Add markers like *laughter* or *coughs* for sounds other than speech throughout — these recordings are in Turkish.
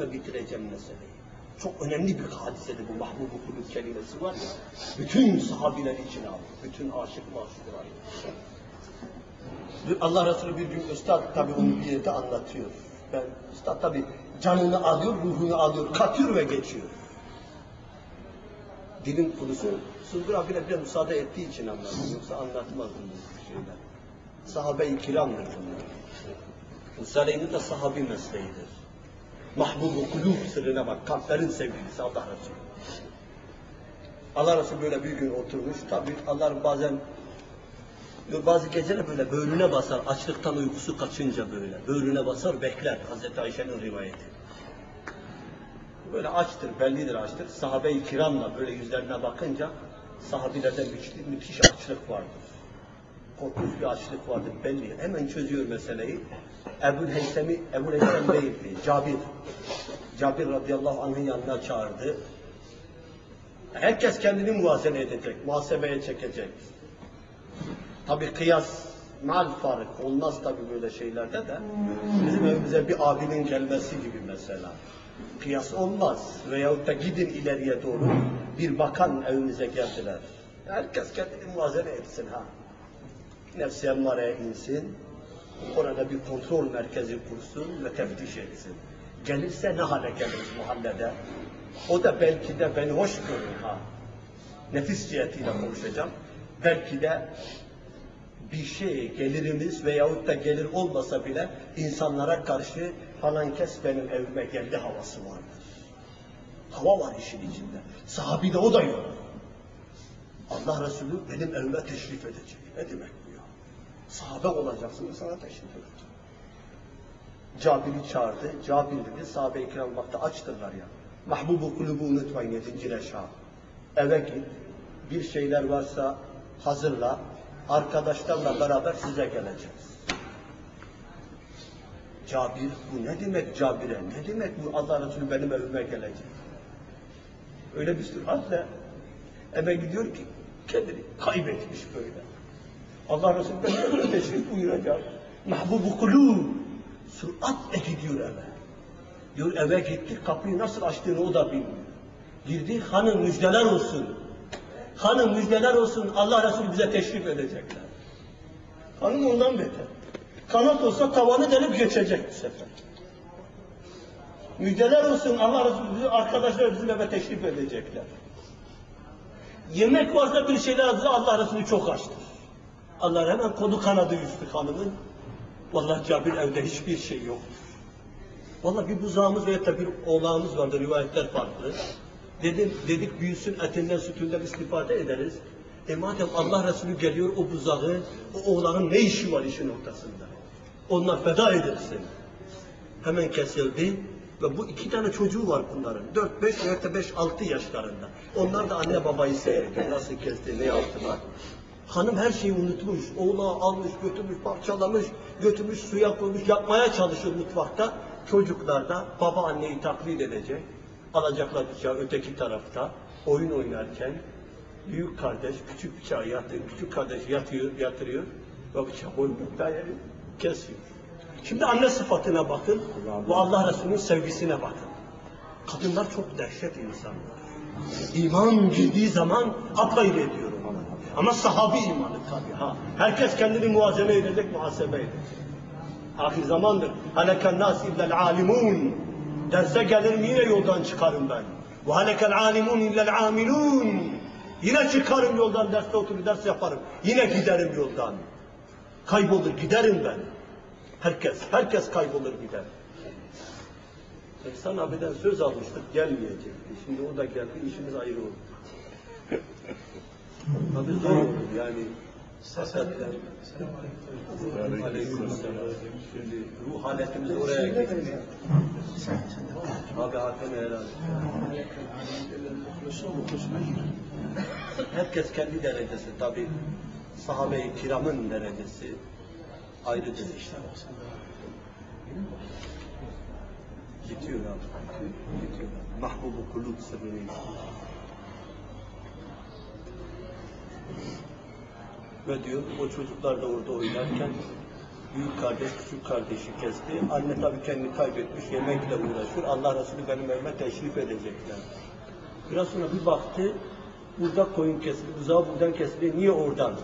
ve bitireceğim meseleyi. Çok önemli bir hadisedir bu mahbub kulüp kelimesi var ya. Bütün sahabiler için aldı. Bütün aşık maşuklar. Allah Resulü bir gün Üstad tabi onu bir yerde anlatıyor. Ben Üstad tabi canını alıyor, ruhunu alıyor, katıyor ve geçiyor. Dilin kurusu Sungur abine bir müsaade ettiği için anlattım. Yoksa anlatmazdım bu şeyler. Sahabe-i kiramdır bunlar. Risale-i de sahabi mesleğidir. Mahbub-u kulub sırrına bak. Kalplerin sevgilisi Allah Resulü. Allah Resulü böyle bir gün oturmuş. Tabi Allah bazen bazı geceler böyle böğrüne basar. Açlıktan uykusu kaçınca böyle. Böğrüne basar bekler. Hazreti Ayşe'nin rivayeti. Böyle açtır, bellidir açtır. Sahabe-i kiramla böyle yüzlerine bakınca sahabilerde müthiş, müthiş açlık vardır. Korkunç bir açlık vardır belli. Hemen çözüyor meseleyi. Ebu Heysem'i, Ebu Heysem değildi. Cabir. Cabir radıyallahu anh'ın yanına çağırdı. Herkes kendini muvazene edecek, muhasebeye çekecek. Tabi kıyas, mal fark olmaz tabi böyle şeylerde de. Bizim evimize bir abinin gelmesi gibi mesela. Kıyas olmaz. Veyahut da gidin ileriye doğru bir bakan evimize geldiler. Herkes kendini muvazene etsin ha. Nefsi emmareye insin. Orada bir kontrol merkezi kursun ve teftiş etsin. Gelirse ne hale geliriz mahallede? O da belki de beni hoş görür ha. Nefis cihetiyle konuşacağım. Belki de bir şey gelirimiz veyahut da gelir olmasa bile insanlara karşı falan kes benim evime geldi havası vardır. Hava var işin içinde. Sahabide o da yok. Allah Resulü benim evime teşrif edecek. Ne demek? Sahabe olacaksın sana teşrif edecek. Cabir'i çağırdı. Cabir dedi sahabe-i kiram baktı açtırlar ya. Mahbubu kulubu unutmayın yedinci reşa. Eve git. Bir şeyler varsa hazırla. Arkadaşlarla beraber size geleceğiz. Cabir bu ne demek Cabir'e? Ne demek bu Allah Resulü benim evime gelecek? Öyle bir süratle eve gidiyor ki kendini kaybetmiş böyle. Allah Resulü benim evime teşrif buyuracak. Mahbubu kulub süratle gidiyor eve. Diyor eve gitti kapıyı nasıl açtığını o da bilmiyor. Girdi hanım müjdeler olsun. Hanım müjdeler olsun Allah Resulü bize teşrif edecekler. Hanım ondan beter. Kanat olsa tavanı delip geçecek bu sefer. Müjdeler olsun Allah Resulü bizi arkadaşlar bizim eve teşrif edecekler. Yemek varsa bir şeyler Allah Resulü çok açtır. Allah hemen kolu kanadı üstü hanımın. Vallahi Cabir evde hiçbir şey yoktur. Vallahi bir buzağımız veya da bir oğlağımız vardı rivayetler farklı. Dedim, dedik büyüsün etinden sütünden istifade ederiz. E madem Allah Resulü geliyor o buzağı, o oğlanın ne işi var işin ortasında? Onlar feda edilsin. Hemen kesildi ve bu iki tane çocuğu var bunların. Dört, beş veya beş, altı yaşlarında. Onlar da anne babayı seyrediyor. Nasıl kesti, ne yaptılar. Hanım her şeyi unutmuş. Oğlağı almış, götürmüş, parçalamış, götürmüş, suya koymuş, yapmaya çalışıyor mutfakta. Çocuklar da baba anneyi taklit edecek. Alacaklar bıçağı öteki tarafta. Oyun oynarken büyük kardeş küçük bıçağı yatırıyor. Küçük kardeş yatıyor, yatırıyor ve bıçağı boynunda kesiyor. Şimdi anne sıfatına bakın ve Allah Resulü'nün sevgisine bakın. Kadınlar çok dehşet insanlar. İman girdiği zaman apayrı ediyor. Ama sahabi imanı tabii ha. Herkes kendini muhazene edecek, muhasebe edecek. Ahir zamandır. Halekan nas illel alimun. Derse gelirim yine yoldan çıkarım ben. Ve halekel alimun illel amilun. Yine çıkarım yoldan derste oturup ders yaparım. Yine giderim yoldan. Kaybolur giderim ben. Herkes, herkes kaybolur gider. Ehsan abiden söz almıştık gelmeyecekti. Şimdi o da geldi işimiz ayrı oldu. Tabii zor olur yani. Aleykümselam. Şimdi ruh haletimiz oraya gitti. Abi hakkını helal. Herkes kendi derecesi tabi. Sahabe-i kiramın derecesi ayrıdır işte. Bitiyor abi. Bitiyor. Mahbubu kulub sırrını Ve diyor o çocuklar da orada oynarken Büyük kardeş küçük kardeşi kesti. Anne tabii kendini kaybetmiş, yemekle uğraşıyor. Allah Resulü benim evime teşrif edecekler. Biraz sonra bir baktı, burada koyun kesildi, buzağı buradan kesildi. Niye oradan?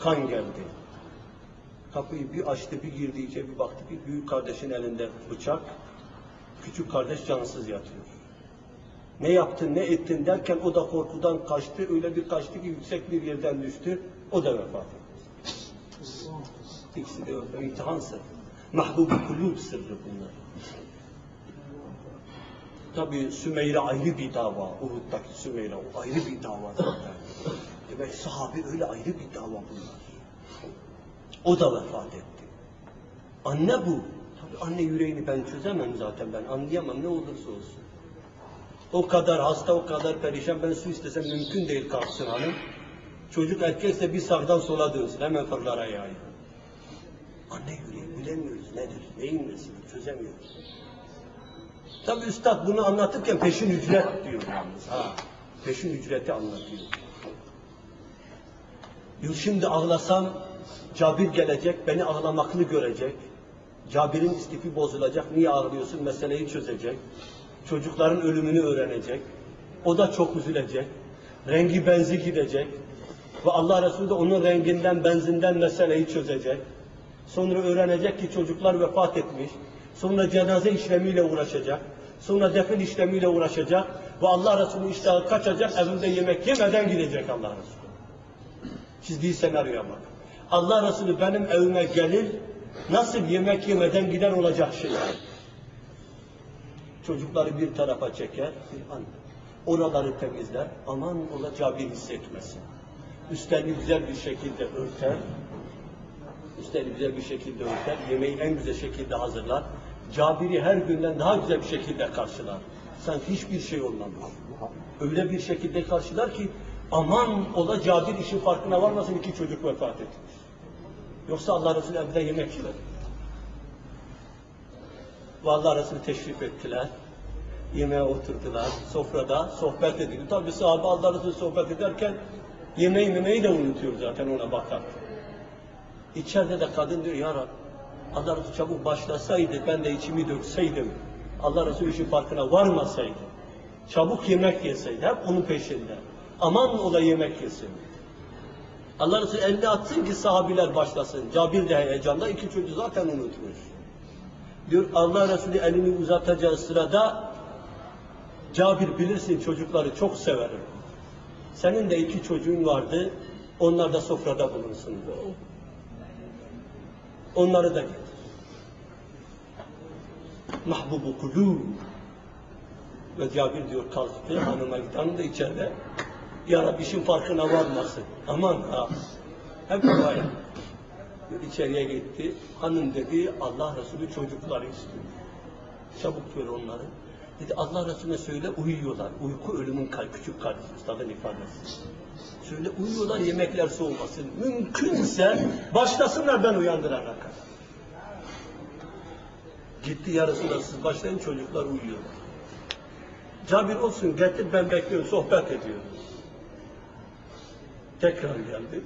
Kan geldi. Kapıyı bir açtı, bir girdi içeri, bir baktı ki büyük kardeşin elinde bıçak, küçük kardeş cansız yatıyor. Ne yaptın, ne ettin derken o da korkudan kaçtı. Öyle bir kaçtı ki yüksek bir yerden düştü. O da vefat etti. İkisi de öyle. İmtihan sırrı. Mahbub-u kulub sırrı bunlar. Tabi Sümeyre ayrı bir dava. Uhud'daki Sümeyre o ayrı bir dava zaten. Demek sahabe öyle ayrı bir dava bunlar. O da vefat etti. Anne bu. Tabi anne yüreğini ben çözemem zaten ben anlayamam ne olursa olsun. O kadar hasta, o kadar perişan. Ben su istesem mümkün değil kalksın hanım. Çocuk erkekse bir sağdan sola dönsün. Hemen fırlar ayağı. Anne yüreği bilemiyoruz nedir, neyin nesini çözemiyoruz. Tabi üstad bunu anlatırken peşin ücret diyor yalnız. Ha, peşin ücreti anlatıyor. Diyor şimdi ağlasam Cabir gelecek, beni ağlamaklı görecek. Cabir'in istifi bozulacak, niye ağlıyorsun meseleyi çözecek. Çocukların ölümünü öğrenecek. O da çok üzülecek. Rengi benzi gidecek. Ve Allah Resulü de onun renginden, benzinden meseleyi çözecek. Sonra öğrenecek ki çocuklar vefat etmiş. Sonra cenaze işlemiyle uğraşacak. Sonra defin işlemiyle uğraşacak. Ve Allah Resulü iştahı kaçacak, evinde yemek yemeden gidecek Allah Resulü. Çizdiği senaryoya bak. Allah Resulü benim evime gelir, nasıl yemek yemeden gider olacak şey. Çocukları bir tarafa çeker, bir anne. Oraları temizler, aman ola Cabir hissetmesin. Üstlerini güzel bir şekilde örter, üstlerini güzel bir şekilde örter, yemeği en güzel şekilde hazırlar. Cabir'i her günden daha güzel bir şekilde karşılar. Sanki hiçbir şey olmamış. Öyle bir şekilde karşılar ki aman ola Cabir işin farkına varmasın iki çocuk vefat etmiş. Yoksa Allah Resulü evde yemek yer. Ve Allah Resulü teşrif ettiler. Yemeğe oturdular. Sofrada sohbet edildi. Tabi sahabe Allah Resulü sohbet ederken yemeği memeyi de unutuyor zaten ona bakar. İçeride de kadın diyor ya Rab Allah Resulü çabuk başlasaydı ben de içimi dökseydim. Allah Resulü işin farkına varmasaydı. Çabuk yemek yeseydi. Hep onun peşinde. Aman ola yemek yesin. Allah Resulü elini atsın ki sahabiler başlasın. Cabir de heyecanda iki çocuğu zaten unutmuş. Diyor Allah Resulü elini uzatacağı sırada Cabir bilirsin çocukları çok severim. Senin de iki çocuğun vardı. Onlar da sofrada bulunsun. Onları da getir. Mahbubu kulû. Ve Cabir diyor kalktı hanıma. Hanım da içeride. Ya Rabbi işin farkına varmasın. Aman ha. Hep dua Diyor, içeriye gitti. Hanım dedi Allah Resulü çocukları istiyor. Çabuk ver onları. Dedi Allah Resulüne söyle uyuyorlar. Uyku ölümün küçük kardeşi üstadın ifadesi. Söyle uyuyorlar yemekler soğumasın. Mümkünse başlasınlar ben uyandırana kadar. Gitti yarısında siz başlayın çocuklar uyuyorlar. Cabir olsun getir ben bekliyorum sohbet ediyoruz. Tekrar geldi.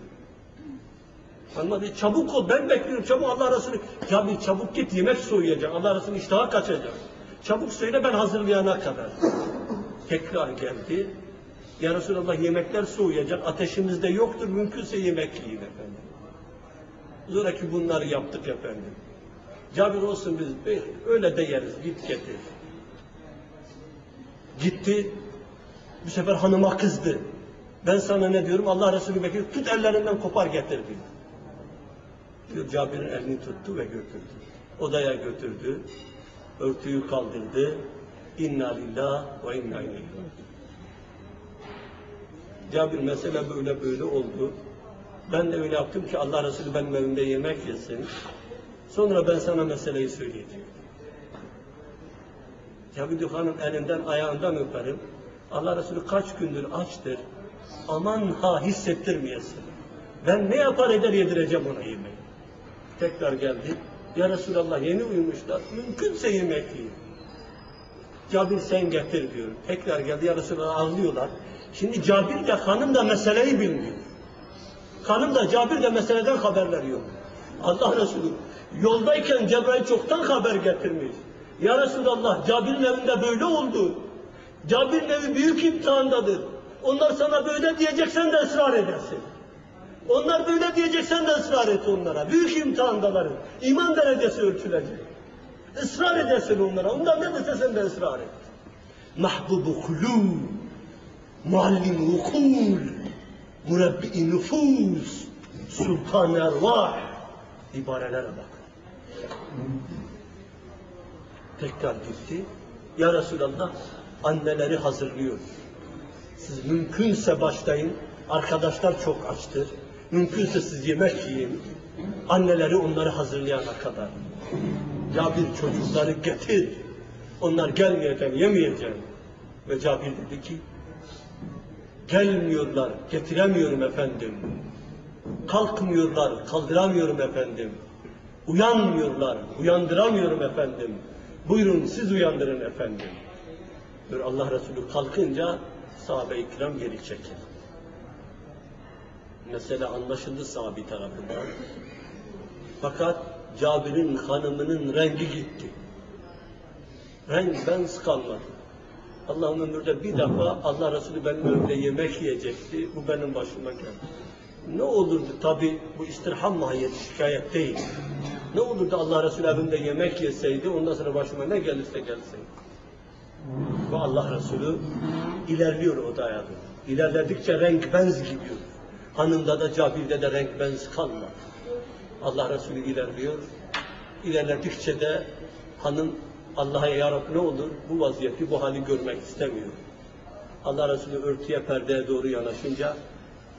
Anladı çabuk ol ben bekliyorum çabuk Allah Resulü. Cabir çabuk git yemek soğuyacak Allah Resulü iştaha kaçacak. Çabuk söyle ben hazırlayana kadar. Tekrar geldi. Ya Resulallah yemekler soğuyacak. Ateşimiz de yoktur. Mümkünse yemek yiyin efendim. Zoraki bunları yaptık efendim. Cabir olsun biz öyle de yeriz. Git getir. Gitti. Bu sefer hanıma kızdı. Ben sana ne diyorum? Allah Resulü Bekir tut ellerinden kopar getir diyor. Cabir'in elini tuttu ve götürdü. Odaya götürdü. Örtüyü kaldırdı. İnna lillah ve inna ileyhi Cabir mesele böyle böyle oldu. Ben de öyle yaptım ki Allah Resulü benim evimde yemek yesin. Sonra ben sana meseleyi söyleyeceğim. Cabir diyor elinden ayağından öperim. Allah Resulü kaç gündür açtır. Aman ha hissettirmeyesin. Ben ne yapar eder yedireceğim ona yemeği. Tekrar geldi. Ya Resulallah yeni uyumuşlar. Mümkünse yemek yiyin. Cabir sen getir diyor. Tekrar geldi ya Resulallah ağlıyorlar. Şimdi Cabir de hanım da meseleyi bilmiyor. Hanım da Cabir de meseleden haber veriyor. Allah Resulü yoldayken Cebrail çoktan haber getirmiş. Ya Resulallah Cabir'in evinde böyle oldu. Cabir'in evi büyük imtihandadır. Onlar sana böyle diyeceksen de ısrar edersin. Onlar böyle diyeceksen de ısrar et onlara. Büyük imtihandalar. İman derecesi ölçülecek. Israr edersin onlara. Ondan ne dese sen de ısrar et. Mahbubu kulûb, muallim ukul, murabbi nüfus, sultan ervah. İbarelere bak. Tekrar gitti. Ya Resulallah anneleri hazırlıyor. Siz mümkünse başlayın. Arkadaşlar çok açtır. Mümkünse siz yemek yiyin. Anneleri onları hazırlayana kadar. Cabir çocukları getir. Onlar gelmeyeceğim, yemeyeceğim. Ve Cabir dedi ki, gelmiyorlar, getiremiyorum efendim. Kalkmıyorlar, kaldıramıyorum efendim. Uyanmıyorlar, uyandıramıyorum efendim. Buyurun siz uyandırın efendim. Böyle Allah Resulü kalkınca sahabe-i kiram geri çekildi. Mesele anlaşıldı sahabi tarafından. Fakat Cabir'in hanımının rengi gitti. Renk ben kalmadı. Allah'ın ömürde bir defa Allah Resulü benim önümde yemek yiyecekti. Bu benim başıma geldi. Ne olurdu tabi bu istirham mahiyeti şikayet değil. Ne olurdu Allah Resulü evimde yemek yeseydi ondan sonra başıma ne gelirse gelseydi. Ve Allah Resulü ilerliyor odaya doğru. İlerledikçe renk benz gidiyor. Hanımda da Cabir'de de renk benz kalmadı. Allah Resulü ilerliyor. İlerledikçe de hanım Allah'a ya Rabbi ne olur bu vaziyeti, bu hali görmek istemiyor. Allah Resulü örtüye perdeye doğru yanaşınca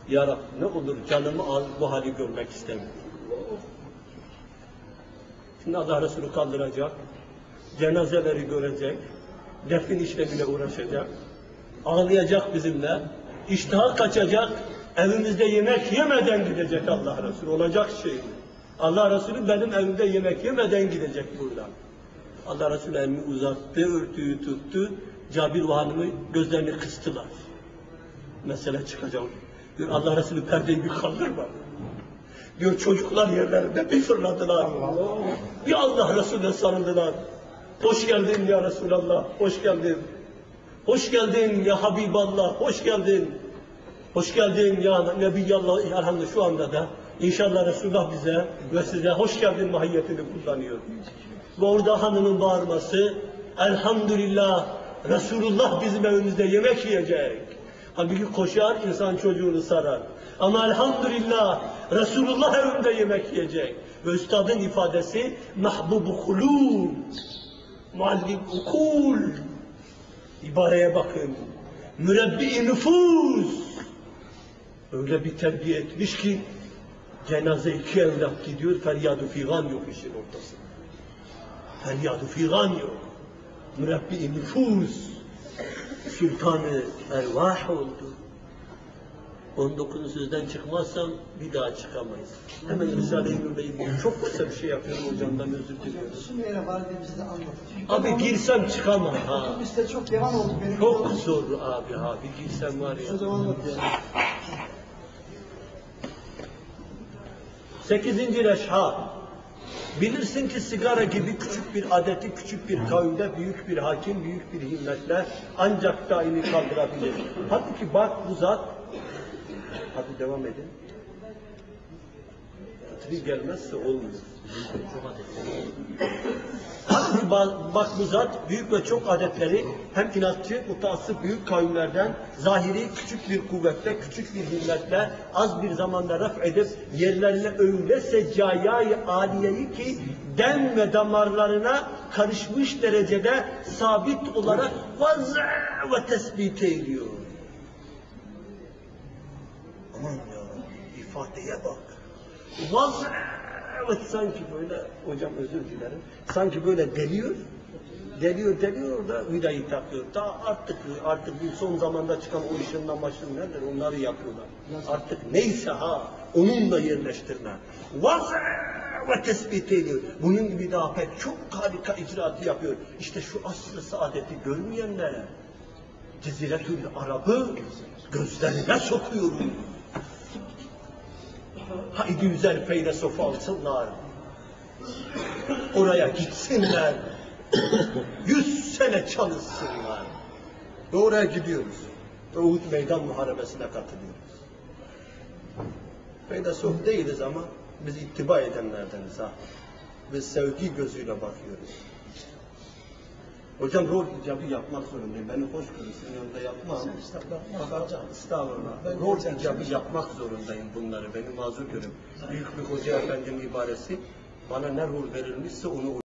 Ya Rabbi ne olur canımı al bu hali görmek istemiyor. Şimdi Allah Resulü kaldıracak, cenazeleri görecek, defin işlemiyle uğraşacak, ağlayacak bizimle, iştaha kaçacak, evimizde yemek yemeden gidecek Allah Resulü. Olacak şey. mi? Allah Resulü benim evimde yemek yemeden gidecek buradan. Allah Resulü elini uzattı, örtüyü tuttu. Cabir ve hanımı gözlerini kıstılar. Mesele çıkacak. Diyor Allah Resulü perdeyi bir kaldırma. Diyor çocuklar yerlerinde bir fırladılar. Bir Allah Resulüne sarıldılar. Hoş geldin ya Resulallah, hoş geldin. Hoş geldin ya Habiballah, hoş geldin. Hoş geldin ya Nebiyallah, elhamdülillah şu anda da inşallah Resulullah bize ve size hoş geldin mahiyetini kullanıyor. Ve orada hanımın bağırması, elhamdülillah Resulullah bizim evimizde yemek yiyecek. Halbuki koşar insan çocuğunu sarar. Ama elhamdülillah Resulullah evimde yemek yiyecek. Ve üstadın ifadesi mahbubu hulûn, muallim ukul. İbareye bakın. Mürebbi nüfus. Öyle bir terbiye etmiş ki cenaze iki evlat gidiyor, feryadu figan yok işin ortasında. Feryadu figan yok. Mürebbi nüfus. Sultanı ervah oldu. 19'un sözden çıkmazsam bir daha çıkamayız. Hemen Risale-i ilgili çok kısa bir şey yapıyorum hocamdan özür diliyorum. Şimdiye var diye bize. Çünkü Abi girsem çıkamam ha. Üstte çok yavan oldu benim. Çok zor abi abi girsem var ya. O zaman Sekizinci reşha. Bilirsin ki sigara gibi küçük bir adeti küçük bir kavimde büyük bir hakim, büyük bir himmetle ancak daimi kaldırabilir. Halbuki bak bu zat, hadi devam edin. Fıtri gelmezse olmuyor. Halbuki ba- bak bu zat büyük ve çok adetleri hem inatçı, mutaassıp büyük kavimlerden zahiri küçük bir kuvvetle, küçük bir himmetle az bir zamanda raf edip yerlerine öyle seccayayı aliyeyi ki den ve damarlarına karışmış derecede sabit olarak vaz ve tespit ediyor. Aman ya ifadeye bak. Vaz evet sanki böyle hocam özür dilerim. Sanki böyle deliyor. Deliyor deliyor orada vidayı takıyor. Daha artık artık bu son zamanda çıkan o ışınla maşın nedir onları yapıyorlar. Artık neyse ha onunla yerleştirme. Vaz ve tespit ediyor. Bunun gibi daha pek çok harika icraatı yapıyor. İşte şu asr-ı saadeti görmeyenler Ceziretül Arab'ı gözlerine sokuyorum. Haydi üzer feylesof alsınlar. Oraya gitsinler. *coughs* Yüz sene çalışsınlar. Ve oraya gidiyoruz. Uhud Meydan Muharebesi'ne katılıyoruz. Feylesof değiliz ama biz ittiba edenlerdeniz ha. Biz sevgi gözüyle bakıyoruz. Hocam rol icabı yapmak zorundayım. Beni hoş görün. Sizin yanında yapmam. Estağfurullah. Estağfurullah. Rol icabı yapmak zorundayım bunları. Beni mazur görün. Büyük bir hoca efendinin ibaresi bana ne rol verilmişse onu